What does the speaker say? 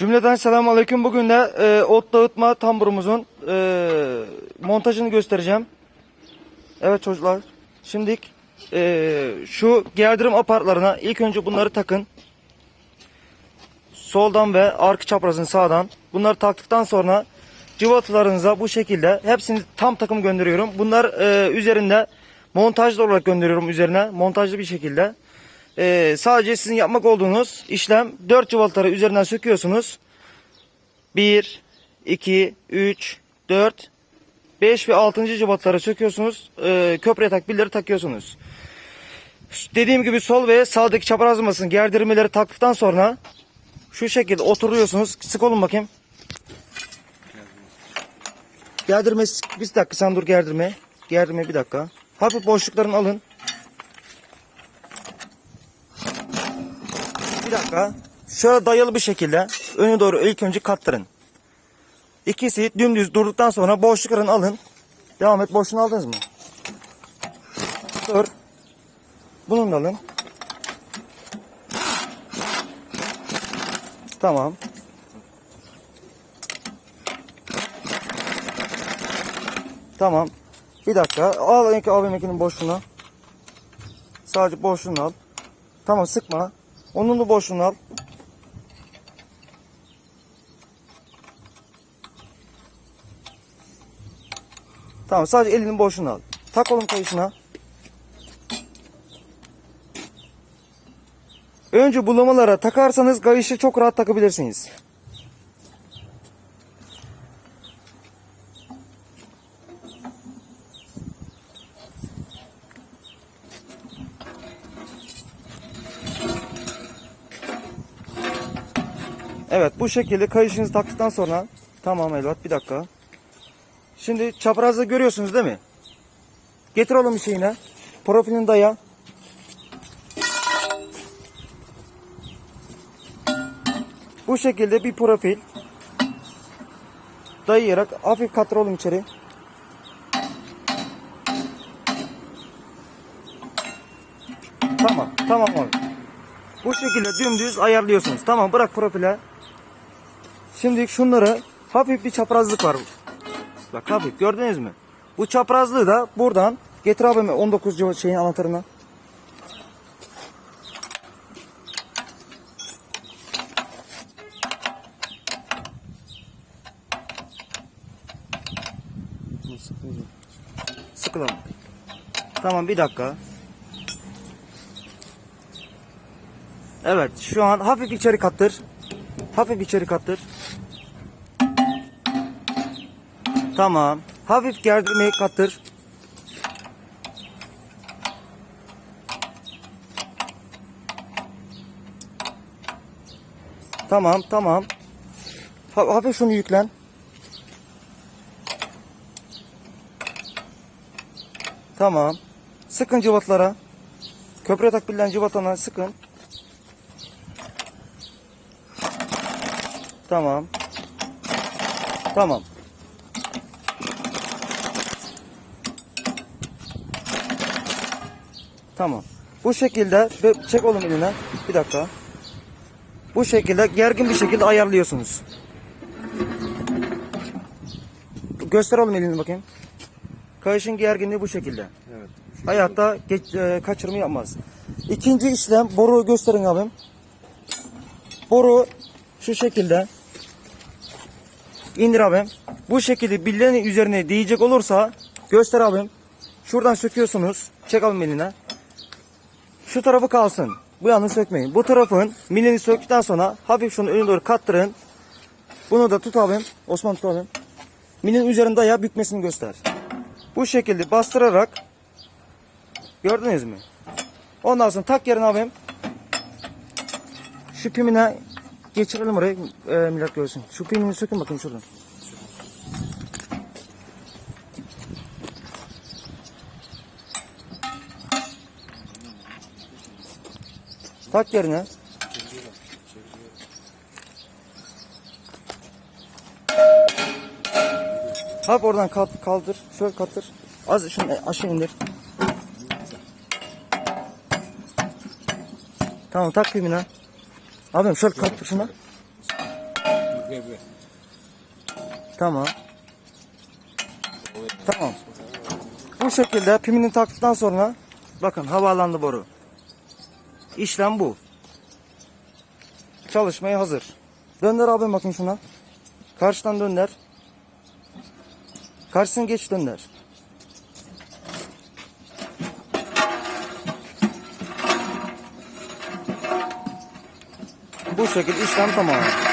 Cümleden selamun aleyküm. Bugün de e, ot dağıtma tamburumuzun e, montajını göstereceğim. Evet çocuklar. Şimdi e, şu gerdirim apartlarına ilk önce bunları takın. Soldan ve arka çaprazın sağdan. Bunları taktıktan sonra cıvatalarınıza bu şekilde hepsini tam takım gönderiyorum. Bunlar e, üzerinde montajlı olarak gönderiyorum üzerine. Montajlı bir şekilde. Ee, sadece sizin yapmak olduğunuz işlem 4 cıvataları üzerinden söküyorsunuz. 1, 2, 3, 4, 5 ve 6. cıvataları söküyorsunuz. Ee, köprüye takbilleri takıyorsunuz. Dediğim gibi sol ve sağdaki çaprazlamasını gerdirmeleri taktıktan sonra şu şekilde oturuyorsunuz. Sık olun bakayım. Gerdirme bir dakika sen dur gerdirme. Gerdirme bir dakika. Hafif boşluklarını alın. Bir dakika. Şöyle dayalı bir şekilde öne doğru ilk önce kattırın. İkisi dümdüz durduktan sonra boşluklarını alın. Devam et. Boşluğunu aldınız mı? Dur. Bunu da alın. Tamam. Tamam. Bir dakika. Al AVM'nin boşluğunu. Sadece boşluğunu al. Tamam sıkma. Onun da boşluğunu al. Tamam sadece elinin boşluğunu al. Tak oğlum kayışına. Önce bulamalara takarsanız kayışı çok rahat takabilirsiniz. Evet bu şekilde kayışınızı taktıktan sonra tamam Elvat bir dakika. Şimdi çaprazda görüyorsunuz değil mi? Getir oğlum bir şeyine. Profilini daya. Bu şekilde bir profil dayayarak hafif katır oğlum içeri. Tamam, tamam oğlum. Bu şekilde dümdüz ayarlıyorsunuz. Tamam bırak profile. Şimdi şunları hafif bir çaprazlık var. Bak hafif gördünüz mü? Bu çaprazlığı da buradan getir abime 19 civa- şeyin anahtarını. Sıkılalım. Tamam bir dakika. Evet şu an hafif içeri kattır. Hafif içeri kattır. Tamam. Hafif gerdirmeyi kattır. Tamam tamam. Ha- hafif şunu yüklen. Tamam. Sıkın cıvatlara. Köprüye takbilen cıvatana sıkın. Tamam. Tamam. Tamam. Bu şekilde çek oğlum eline. Bir dakika. Bu şekilde gergin bir şekilde ayarlıyorsunuz. Göster oğlum elini bakayım. Kayışın gerginliği bu şekilde. Evet. Hayatta geç, e, kaçırma yapmaz. İkinci işlem boru gösterin abim. Boru şu şekilde. İndir abim. Bu şekilde billenin üzerine değecek olursa göster abim. Şuradan söküyorsunuz. Çek abim eline. Şu tarafı kalsın. Bu yanını sökmeyin. Bu tarafın milini söktükten sonra hafif şunu önüne doğru kattırın. Bunu da tut abim. Osman tut abim. Milin üzerinde ayağı bükmesini göster. Bu şekilde bastırarak gördünüz mü? Ondan sonra tak yerine abim. Şu pimine geçirelim oraya e, millet görsün. Şu pimini sökün bakayım şuradan. Tak yerine. Hap oradan kalk- kaldır. Şöyle kaldır. Az şunu aşağı indir. Tamam tak pimine. Abim şöyle kaldır şuna. Tamam. Tamam. Bu şekilde pimini taktıktan sonra bakın havalandı boru. İşlem bu. Çalışmaya hazır. Dönder abim bakın şuna. Karşıdan dönder. Karşısını geç dönder. Bu şekilde işlem tamam.